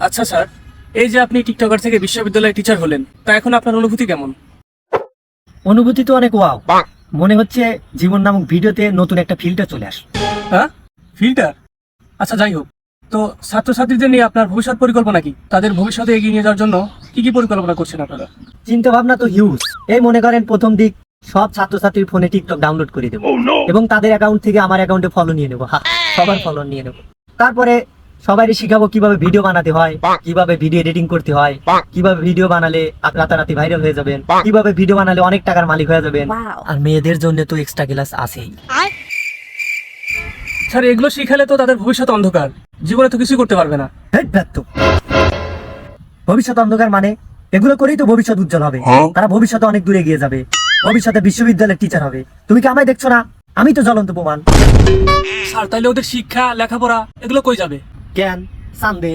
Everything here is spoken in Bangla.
আচ্ছা স্যার এই যে আপনি টিকটকার থেকে বিশ্ববিদ্যালয়ের টিচার হলেন তা এখন আপনার অনুভূতি কেমন? অনুভূতি তো অনেক ওয়াও মনে হচ্ছে জীবন নামক ভিডিওতে নতুন একটা ফিল্টার চলে আসলো। হ্যাঁ? ফিল্টার আচ্ছা যাই হোক। তো ছাত্রছাত্রীদের নিয়ে আপনার ভবিষ্যৎ পরিকল্পনা কি? তাদের ভবিষ্যতে এগিয়ে নিয়ে যাওয়ার জন্য কি কি পরিকল্পনা করছেন আপনারা? চিন্তা ভাবনা তো হিউজ এই মনে করেন প্রথম দিক সব ছাত্রছাত্রীর ফোনে টিকটক ডাউনলোড করে দেবো। এবং তাদের অ্যাকাউন্ট থেকে আমার অ্যাকাউন্টে ফলো নিয়ে নেব। হা, সবার ফলো নিয়ে নেব। তারপরে সবাই শিখাবো কীভাবে ভিডিও বানাতে হয় কীভাবে ভিডিও এডিটিং করতে হয় কীভাবে ভিডিও বানালে রাতারাতি ভাইরাল হয়ে যাবেন কীভাবে ভিডিও বানালে অনেক টাকার মালিক হয়ে যাবেন। আর মেয়েদের জন্য তো এক্সট্রা ক্লাস আছেই। স্যার এগুলো শিখালে তো তাদের ভবিষ্যৎ অন্ধকার। জীবনে তো কিছুই করতে পারবে না। ব্যর্থ। ভবিষ্যৎ অন্ধকার মানে এগুলো করেই তো ভবিষ্যৎ উজ্জ্বল হবে। তারা ভবিষ্যতে অনেক দূরে গিয়ে যাবে। ভবিষ্যতে বিশ্ববিদ্যালয়ের টিচার হবে। তুমি কি আমায় দেখছ না? আমি তো জ্বলন্ত প্রমাণ। স্যার তাহলে ওদের শিক্ষা লেখাপড়া এগুলো কই যাবে? জ্ঞান সান্দে